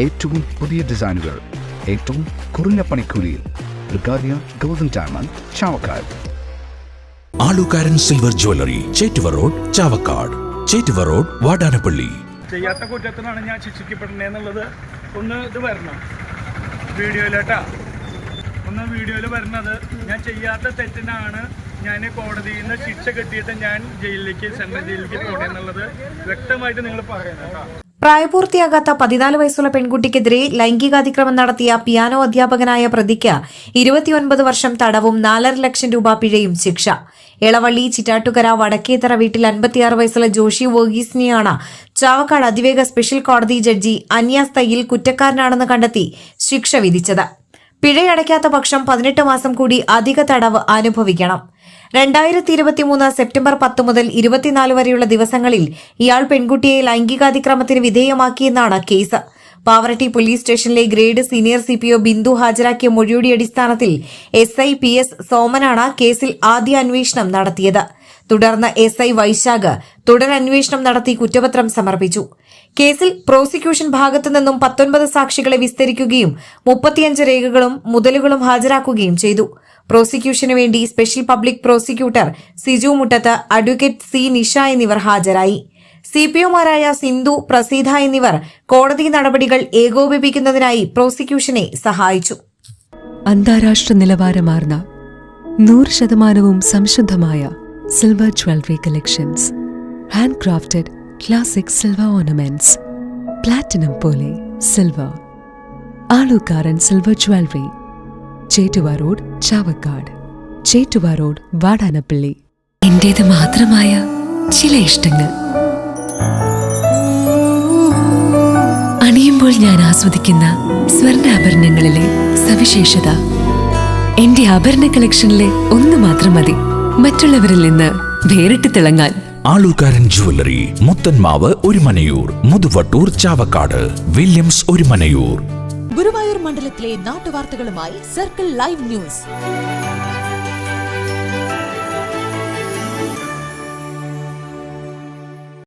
ഏറ്റവും പുതിയ ഡിസൈനുകൾ ഏറ്റവും കുറഞ്ഞ പണിക്കൂലിയിൽ ബ്രിഗാദിയ golden diamond Chavakkad. Alukkaran silver jewellery Chettuva road Chavakkad. Chettuva road Vadanappally. ചെയ്യാത്ത കുറ്റത്തിനാണ് ഞാൻ ശിക്ഷിക്കപ്പെടുന്നതെന്നുള്ളത് ഒന്ന് ഇത് വരണം. വീഡിയോയിലേട്ടാ. ഒന്ന് വീഡിയോയിൽ വരുന്നത് ഞാൻ ചെയ്യാത്ത തെറ്റിനാണ് ഞാൻ കോടതിയിൽ നിന്ന് ശിക്ഷ കിട്ടിയിട്ട് ഞാൻ ജയിലിലേക്ക് സെൻട്രൽ ജയിലിലേക്ക് പോകണമെന്നുള്ളത് വ്യക്തമായിട്ട് നിങ്ങൾ പറയുന്നത് കേട്ടോ. പ്രായപൂർത്തിയാകാത്ത പതിനാല് വയസ്സുള്ള പെൺകുട്ടിക്കെതിരെ ലൈംഗികാതിക്രമം നടത്തിയ പിയാനോ അധ്യാപകനായ പ്രതിക്ക് ഇരുപത്തിയൊൻപത് വർഷം തടവും നാലര ലക്ഷം രൂപ പിഴയും ശിക്ഷ. ഇളവള്ളി ചിറ്റാട്ടുകര വടക്കേത്തറ വീട്ടിൽ അൻപത്തിയാറ് വയസ്സുള്ള ജോഷി വർഗീസിനെയാണ് ചാവക്കാട് അതിവേഗ സ്പെഷ്യൽ കോടതി ജഡ്ജി അന്യാസ് തയ്യിൽ കുറ്റക്കാരനാണെന്ന് കണ്ടെത്തി ശിക്ഷ വിധിച്ചത്. പിഴയടയ്ക്കാത്ത പക്ഷം പതിനെട്ട് മാസം കൂടി അധിക തടവ് അനുഭവിക്കണം. രണ്ടായിരത്തി ഇരുപത്തിമൂന്ന് സെപ്റ്റംബർ പത്ത് മുതൽ ഇരുപത്തിനാല് വരെയുള്ള ദിവസങ്ങളിൽ ഇയാൾ പെൺകുട്ടിയെ ലൈംഗികാതിക്രമത്തിന് വിധേയമാക്കിയെന്നാണ് കേസ്. പാവറട്ടി പോലീസ് സ്റ്റേഷനിലെ grade senior C P O Bindu ഹാജരാക്കിയ മൊഴിയുടെ അടിസ്ഥാനത്തിൽ എസ് ഐ പി എസ് സോമനാണ് കേസിൽ ആദ്യ അന്വേഷണം നടത്തിയത്. തുടർന്ന് എസ് ഐ വൈശാഖ് തുടരന്വേഷണം നടത്തി കുറ്റപത്രം സമർപ്പിച്ചു. കേസിൽ പ്രോസിക്യൂഷൻ ഭാഗത്തു നിന്നും പത്തൊൻപത് സാക്ഷികളെ വിസ്തരിക്കുകയും മുപ്പത്തിയഞ്ച് രേഖകളും മുതലുകളും ഹാജരാക്കുകയും ചെയ്തു. പ്രോസിക്യൂഷനു വേണ്ടി special public prosecutor Siju Muttath advocate C Nisha എന്നിവർ ഹാജരായി. സിപിഒമാരായ സിന്ധു പ്രസീത എന്നിവർ കോടതി നടപടികൾ ഏകോപിപ്പിക്കുന്നതിനായി പ്രോസിക്യൂഷനെ സഹായിച്ചു. അന്താരാഷ്ട്ര നിലവാരമാർന്ന നൂറ് ശതമാനവും സംശുദ്ധമായ silver jewellery collections hand crafted classic silver ornaments platinum പോലെ silver Alukkaran silver jewellery Chettuva road Chavakkad Chettuva road Vadanappally എന്റേത് മാത്രമായ ചില ഇഷ്ടങ്ങൾ. അണിയുമ്പോൾ ഞാൻ ആസ്വദിക്കുന്ന സ്വർണാഭരണങ്ങളിലെ സവിശേഷത. എന്റെ ആഭരണ കളക്ഷനിലെ ഒന്ന് മാത്രം മതി. മറ്റുള്ളവരിൽ നിന്ന് വേറിട്ട് തിളങ്ങാൻ. ആലുകാരൻ ജുവല്ലറി മുത്തൻമാവ് ഒരുമനയൂർ മുതുവട്ടൂർ ചാവക്കാട് വില്യംസ് ഒരുമനയൂർ ഗുരുവായൂർ മണ്ഡലത്തിലെ നാട്ടുവാർത്തകളുമായി സർക്കിൾ ലൈവ് ന്യൂസ്.